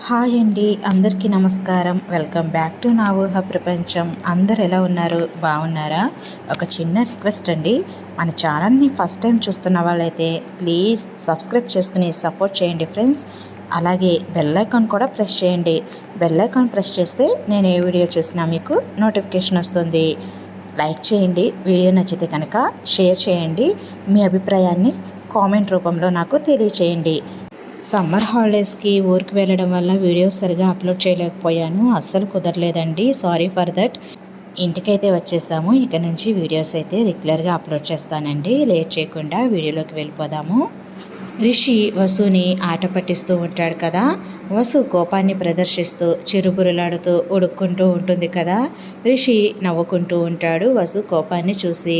Hi అండి అందరికీ నమస్కారం. వెల్కమ్ బ్యాక్ టు నా ఊహ ప్రపంచం. అందరు ఎలా ఉన్నారు? బాగున్నారా? ఒక చిన్న రిక్వెస్ట్ అండి. మన ఛానల్ని ఫస్ట్ టైం చూస్తున్న వాళ్ళైతే ప్లీజ్ సబ్స్క్రైబ్ చేసుకుని సపోర్ట్ చేయండి ఫ్రెండ్స్. అలాగే బెల్ ఐకాన్ కూడా ప్రెస్ చేయండి. బెల్ ఐకాన్ ప్రెస్ చేస్తే నేను ఏ వీడియో చూసినా మీకు నోటిఫికేషన్ వస్తుంది. లైక్ చేయండి వీడియో నచ్చితే కనుక షేర్ చేయండి. మీ అభిప్రాయాన్ని కామెంట్ రూపంలో నాకు తెలియచేయండి. సమ్మర్ హాలిడేస్కి ఊరికి వెళ్ళడం వల్ల వీడియోస్ సరిగా అప్లోడ్ చేయలేకపోయాను. అస్సలు కుదరలేదండి. Sorry for that. ఇంటికైతే వచ్చేసాము. ఇక నుంచి వీడియోస్ అయితే రెగ్యులర్గా అప్లోడ్ చేస్తానండి. లేట్ చేయకుండా వీడియోలోకి వెళ్ళిపోదాము. రిషి వసుని ఆట పట్టిస్తూ ఉంటాడు కదా. వసు కోపాన్ని ప్రదర్శిస్తూ చిరుబురులాడుతూ ఉడుక్కుంటూ ఉంటుంది కదా. రిషి నవ్వుకుంటూ ఉంటాడు. వసు కోపాన్ని చూసి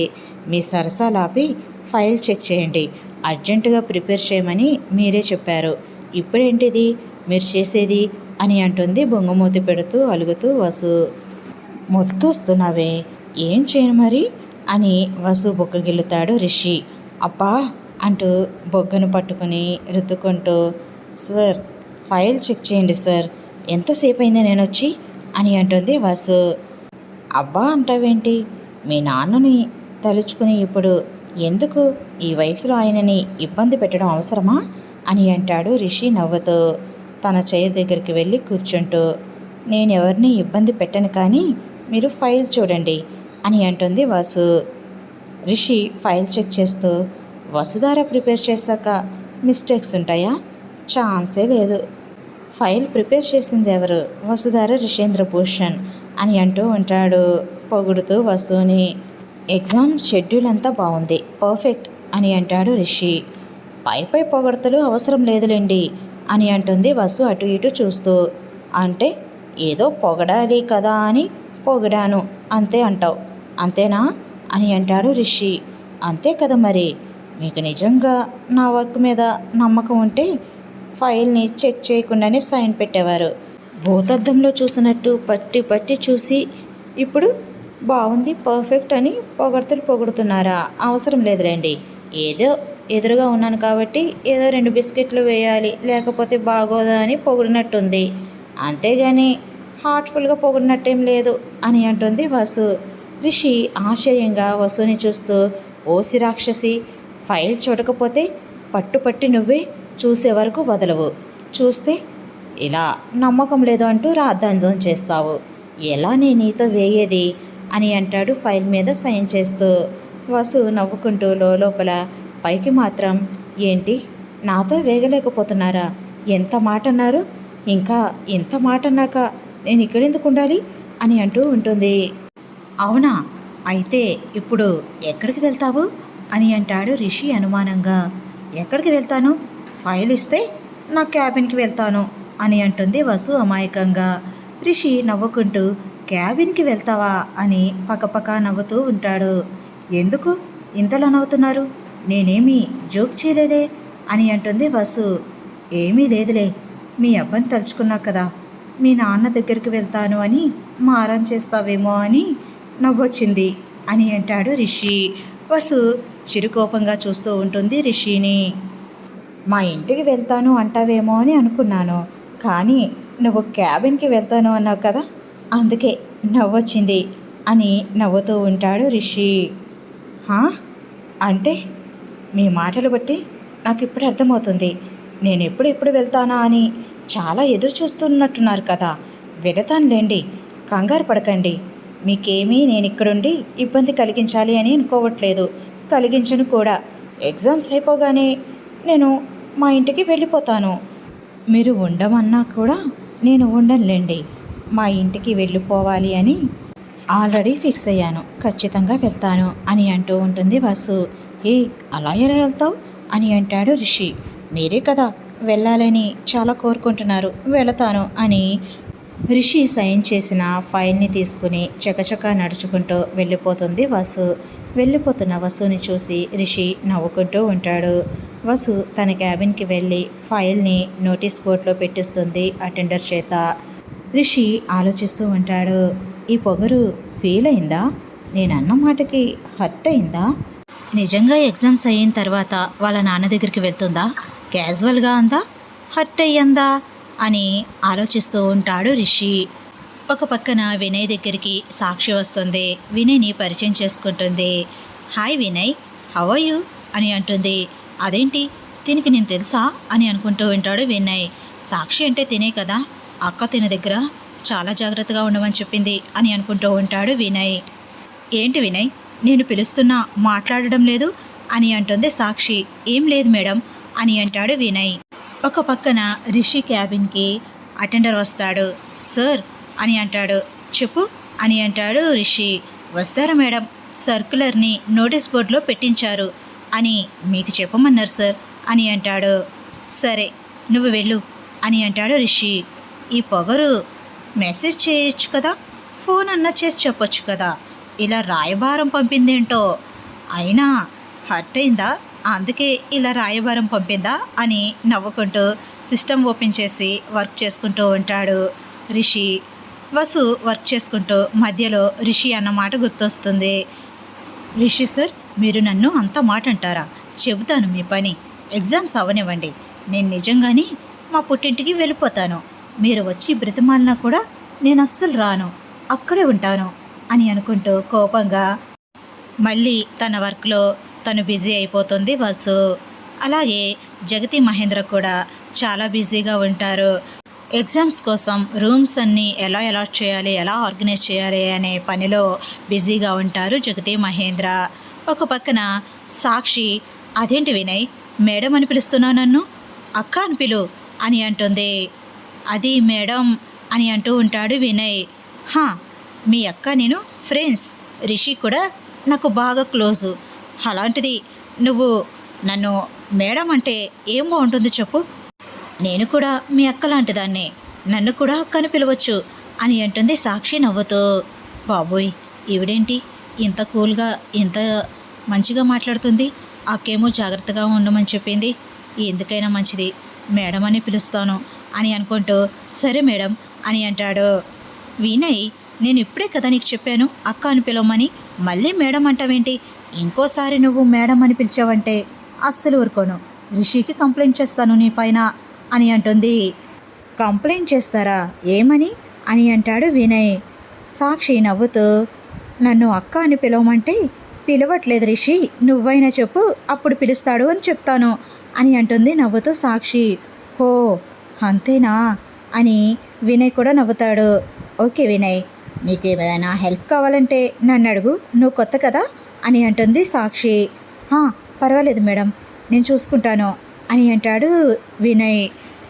మీ సరసాలాపి ఫైల్ చెక్ చేయండి. అర్జెంటుగా ప్రిపేర్ చేయమని మీరే చెప్పారు. ఇప్పుడేంటిది? మీరు చేసేది? అని అంటుంది బొంగమూతి పెడుతూ అలుగుతూ వసు. మొత్తూస్తున్నావే ఏం చేయను మరి? అని వసు బొగ్గగిల్లుతాడు రిషి. అబ్బా అంటూ బొగ్గను పట్టుకుని రుద్దుకుంటూ సార్ ఫైల్ చెక్ చేయండి సార్. ఎంతసేపు అయిందో నేను వచ్చి అని అంటుంది వసు. అబ్బా అంటావేంటి? మీ నాన్నని తలుచుకుని ఇప్పుడు ఎందుకు ఈ వయసులో ఆయనని ఇబ్బంది పెట్టడం అవసరమా? అని అంటాడు రిషి నవ్వుతూ. తన చైర్ దగ్గరికి వెళ్ళి కూర్చుంటూ నేను ఎవరిని ఇబ్బంది పెట్టను కానీ మీరు ఫైల్ చూడండి అని అంటుంది వసు. రిషి ఫైల్ చెక్ చేస్తూ వసుధార ప్రిపేర్ చేశాక మిస్టేక్స్ ఉంటాయా? ఛాన్సే లేదు. ఫైల్ ప్రిపేర్ చేసింది ఎవరు? వసుధార రిషేంద్ర భూషణ్ అని అంటూ ఉంటాడు పొగుడుతూ వసుని. ఎగ్జామ్ షెడ్యూల్ అంతా బాగుంది. పర్ఫెక్ట్ అని అంటాడు రిషి. పై పై పొగడతలు అవసరం లేదులేండి అని అంటుంది వసు అటు ఇటు చూస్తూ. అంటే ఏదో పొగడాలి కదా అని పొగిడాను అంతే అంటావు. అంతేనా అని అంటాడు రిషి. అంతే కదా మరి. మీకు నిజంగా నా వర్క్ మీద నమ్మకం ఉంటే ఫైల్ని చెక్ చేయకుండానే సైన్ పెట్టేవారు. భూతద్దంలో చూసినట్టు పట్టి పట్టి చూసి ఇప్పుడు బాగుంది పర్ఫెక్ట్ అని పొగడతలు పొగుడుతున్నారా? అవసరం లేదులేండి ఏదో ఎదురుగా ఉన్నాను కాబట్టి ఏదో రెండు బిస్కెట్లు వేయాలి లేకపోతే బాగోదా అని పొగిడినట్టుంది. అంతేగాని హార్ట్ఫుల్గా పొగిడినట్టేం లేదు అని అంటుంది వసు. రిషి ఆశ్చర్యంగా వసుని చూస్తూ ఓసి రాక్షసి ఫైల్ చూడకపోతే పట్టుపట్టి నువ్వే చూసే వరకు వదలవు. చూస్తే ఇలా నమ్మకం లేదు అంటూ రాద్ధాంతం చేస్తావు. ఎలా నేను నీతో వేయేది? అని అంటాడు ఫైల్ మీద సైన్ చేస్తూ. వసు నవ్వుకుంటూ లోపల పైకి మాత్రం ఏంటి? నాతో వేగలేకపోతున్నారా? ఎంత మాట అన్నారు? ఇంకా ఎంత మాట అన్నాక నేను ఇక్కడెందుకు ఉండాలి? అని అంటూ ఉంటుంది. అవునా? అయితే ఇప్పుడు ఎక్కడికి వెళ్తావు? అని అంటాడు రిషి అనుమానంగా. ఎక్కడికి వెళ్తాను? ఫైల్ ఇస్తే నా క్యాబిన్కి వెళ్తాను అని అంటుంది వసు అమాయకంగా. రిషి నవ్వుకుంటూ క్యాబిన్కి వెళ్తావా? అని పక్కపక్క నవ్వుతూ ఉంటాడు. ఎందుకు? ఇంతలా నవ్వుతున్నారు? నేనేమీ జోక్ చేయలేదే? అని అంటుంది వసు. ఏమీ లేదులే. మీ అబ్బాయిని తలుచుకున్నా కదా. మీ నాన్న దగ్గరికి వెళ్తాను అని మారం చేస్తావేమో అని నవ్వొచ్చింది అని అంటాడు రిషి. వసు చిరుకోపంగా చూస్తూ ఉంటుంది రిషిని. మా ఇంటికి వెళ్తాను అంటావేమో అని అనుకున్నాను. కానీ నువ్వు క్యాబిన్కి వెళ్తాను అన్నావు కదా. అందుకే నవ్వొచ్చింది అని నవ్వుతూ ఉంటాడు రిషి. హా? అంటే మీ మాటలు బట్టి నాకు ఇప్పుడు అర్థమవుతుంది. నేను ఎప్పుడు ఎప్పుడు వెళ్తానా అని చాలా ఎదురు చూస్తున్నట్టున్నారు కదా. వెళతానులేండి కంగారు పడకండి. మీకేమీ నేను ఇక్కడుండి ఇబ్బంది కలిగించాలి అని అనుకోవట్లేదు. కలిగించను కూడా. ఎగ్జామ్స్ అయిపోగానే నేను మా ఇంటికి వెళ్ళిపోతాను. మీరు ఉండమన్నా కూడా నేను ఉండనులేండి. మా ఇంటికి వెళ్ళిపోవాలి అని ఆల్రెడీ ఫిక్స్ అయ్యాను. ఖచ్చితంగా వెళ్తాను అని అంటూ ఉంటుంది వాసు. ఏ అలా ఎలా వెళ్తావు? అని అంటాడు రిషి. మీరే కదా వెళ్ళాలని చాలా కోరుకుంటున్నారు వెళతాను అని రిషి సైన్ చేసిన ఫైల్ని తీసుకుని చకచక నడుచుకుంటూ వెళ్ళిపోతుంది వసు. వెళ్ళిపోతున్న వసుని చూసి రిషి నవ్వుకుంటూ ఉంటాడు. వసు తన క్యాబిన్కి వెళ్ళి ఫైల్ని నోటీస్ బోర్డ్లో పెట్టిస్తుంది అటెండర్ చేత. రిషి ఆలోచిస్తూ ఉంటాడు ఈ పొగరు ఫీల్ అయిందా? నేను అన్న మాటకి హర్ట్ అయిందా? నిజంగా ఎగ్జామ్స్ అయిన తర్వాత వాళ్ళ నాన్న దగ్గరికి వెళ్తుందా? క్యాజువల్గా అందా? హర్ట్ అయ్యందా? అని ఆలోచిస్తూ ఉంటాడు రిషి ఒక పక్కన వినయ్ దగ్గరికి సాక్షి వస్తుంది. వినయ్ని పరిచయం చేసుకుంటుంది. హాయ్ వినయ్ హవ్ యూ అని అంటుంది. అదేంటి? దీనికి నేను తెలుసా? అని అనుకుంటూ ఉంటాడు వినయ్. సాక్షి అంటే తినే కదా? అక్క తిన దగ్గర చాలా జాగ్రత్తగా ఉండమని చెప్పింది అని అనుకుంటూ ఉంటాడు వినయ్. ఏంటి వినయ్? నేను పిలుస్తున్నా మాట్లాడడం లేదు అని అంటుంది సాక్షి. ఏం లేదు మేడం అని అంటాడు వినయ్. ఒక పక్కన రిషి క్యాబిన్కి అటెండర్ వస్తాడు. సార్ అని అంటాడు. చెప్పు అని అంటాడు రిషి. వస్తారా మేడం? సర్కులర్ని నోటీస్ బోర్డులో పెట్టించారు అని మీకు చెప్పమన్నారు సార్ అని అంటాడు. సరే నువ్వు వెళ్ళు అని అంటాడు రిషి. ఈ పొగరు మెసేజ్ చేయొచ్చు కదా? ఫోన్ అన్నా చేసి చెప్పొచ్చు కదా? ఇలా రాయబారం పంపిందేంటో? అయినా హర్ట్ అయిందా అందుకే ఇలా రాయబారం పంపిందా? అని నవ్వుకుంటూ సిస్టమ్ ఓపెన్ చేసి వర్క్ చేసుకుంటూ ఉంటాడు రిషి. వసు వర్క్ చేసుకుంటూ మధ్యలో రిషి అన్నమాట గుర్తొస్తుంది. రిషి సార్ మీరు నన్ను అంత మాట అంటారా? చెబుతాను మీ పని. ఎగ్జామ్స్ అవనివ్వండి. నేను నిజంగానే మా పుట్టింటికి వెళ్ళిపోతాను. మీరు వచ్చి బ్రతిమాలినా కూడా నేను అస్సలు రాను అక్కడే ఉంటాను అని అనుకుంటూ కోపంగా మళ్ళీ తన వర్క్లో తను బిజీ అయిపోతుంది వసు. అలాగే జగతి మహేంద్ర కూడా చాలా బిజీగా ఉంటారు. ఎగ్జామ్స్ కోసం రూమ్స్ అన్నీ ఎలా అలాట్ చేయాలి ఎలా ఆర్గనైజ్ చేయాలి అనే పనిలో బిజీగా ఉంటారు జగతి మహేంద్ర. ఒక పక్కన సాక్షి అదేంటి వినయ్ మేడం అని పిలుస్తున్నావు నన్ను? అక్క అని పిలు అని అంటుంది. అది మేడం అని అంటూ ఉంటాడు వినయ్. హా మీ అక్క నేను ఫ్రెండ్స్. రిషి కూడా నాకు బాగా క్లోజు. అలాంటిది నువ్వు నన్ను మేడం అంటే ఏం బాగుంటుంది చెప్పు. నేను కూడా మీ అక్క లాంటిదాన్నే. నన్ను కూడా అక్కని పిలవచ్చు అని అంటుంది సాక్షి నవ్వుతూ. బాబోయ్ ఈవిడేంటి? ఇంత కూల్గా ఇంత మంచిగా మాట్లాడుతుంది. అక్కేమో జాగ్రత్తగా ఉండమని చెప్పింది. ఎందుకైనా మంచిది. మేడం అని పిలుస్తాను. అని అనుకుంటూ సరే మేడం అని అంటాడు. వినయ్ నేను ఇప్పుడే కదా నీకు చెప్పాను అక్క అని పిలవమని. మళ్ళీ మేడం అంటావేంటి? ఇంకోసారి నువ్వు మేడం అని పిలిచావంటే అస్సలు ఊరుకోను. రిషికి కంప్లైంట్ చేస్తాను నీ పైన అని అంటుంది. కంప్లైంట్ చేస్తారా? ఏమని? అని అంటాడు వినయ్. సాక్షి నవ్వుతూ నన్ను అక్క అని పిలవమంటే పిలవట్లేదు రిషి నువ్వైనా చెప్పు అప్పుడు పిలుస్తాడు అని చెప్తాను అని అంటుంది నవ్వుతూ సాక్షి. హో అంతేనా? అని వినయ్ కూడా నవ్వుతాడు. ఓకే వినయ్ నీకు ఏమైనా హెల్ప్ కావాలంటే నన్ను అడుగు నువ్వు కొత్త కదా? అని అంటుంది సాక్షి. పర్వాలేదు మేడం నేను చూసుకుంటాను అని అంటాడు వినయ్.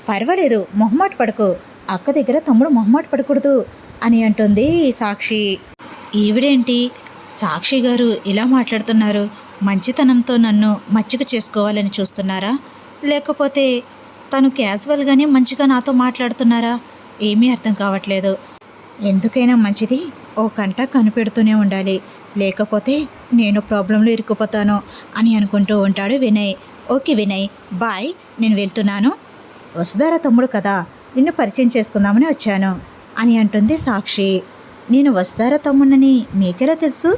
పర్వాలేదు మొహమాట పడకు. అక్క దగ్గర తమ్ముడు మొహమాట పడకూడదు అని అంటుంది సాక్షి. ఈవిడేంటి? సాక్షి గారు ఇలా మాట్లాడుతున్నారు మంచితనంతో నన్ను మచ్చిక చేసుకోవాలని చూస్తున్నారా? లేకపోతే తను క్యాజువల్గానే మంచిగా నాతో మాట్లాడుతున్నారా? ఏమీ అర్థం కావట్లేదు. ఎందుకైనా మంచిది ఓ కంట కనిపెడుతూనే ఉండాలి. లేకపోతే నేను ప్రాబ్లంలో ఇరుక్కుపోతాను అని అనుకుంటూ ఉంటాడు వినయ్. ఓకే వినయ్ బాయ్ నేను వెళ్తున్నాను. వసుధార తమ్ముడు కదా నిన్ను పరిచయం చేసుకుందామని వచ్చాను అని అంటుంది సాక్షి. నేను వసుధార తమ్ముడిని మీకెలా తెలుసు?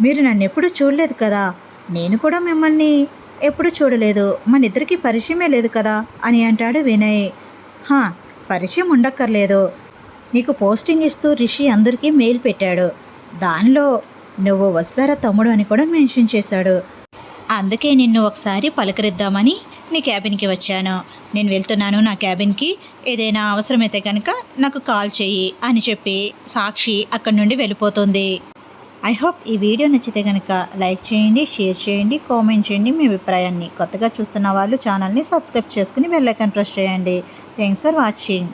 మీరు నన్ను ఎప్పుడు చూడలేదు కదా నేను కూడా మిమ్మల్ని ఎప్పుడు చూడలేదు. మన ఇద్దరికి పరిచయమే లేదు కదా? అని అంటాడు వినయ్. హా పరిచయం ఉండక్కర్లేదు. నీకు పోస్టింగ్ ఇస్తూ రిషి అందరికీ మెయిల్ పెట్టాడు. దానిలో నువ్వు వస్తారా తమ్ముడు అని కూడా మెన్షన్ చేశాడు. అందుకే నిన్ను ఒకసారి పలకరిద్దామని నీ క్యాబిన్కి వచ్చాను. నేను వెళ్తున్నాను నా క్యాబిన్కి. ఏదైనా అవసరమైతే కనుక నాకు కాల్ చెయ్యి అని చెప్పి సాక్షి అక్కడి నుండి వెళ్ళిపోతుంది. ఐ హోప్ ఈ వీడియో నచ్చితే కనుక లైక్ చేయండి షేర్ చేయండి కామెంట్ చేయండి. మీ అభిప్రాయాన్ని కొత్తగా చూస్తున్న వాళ్ళు ఛానల్ని సబ్స్క్రైబ్ చేసుకుని బెల్లైకన్ ప్రెస్ చేయండి. Thanks for watching.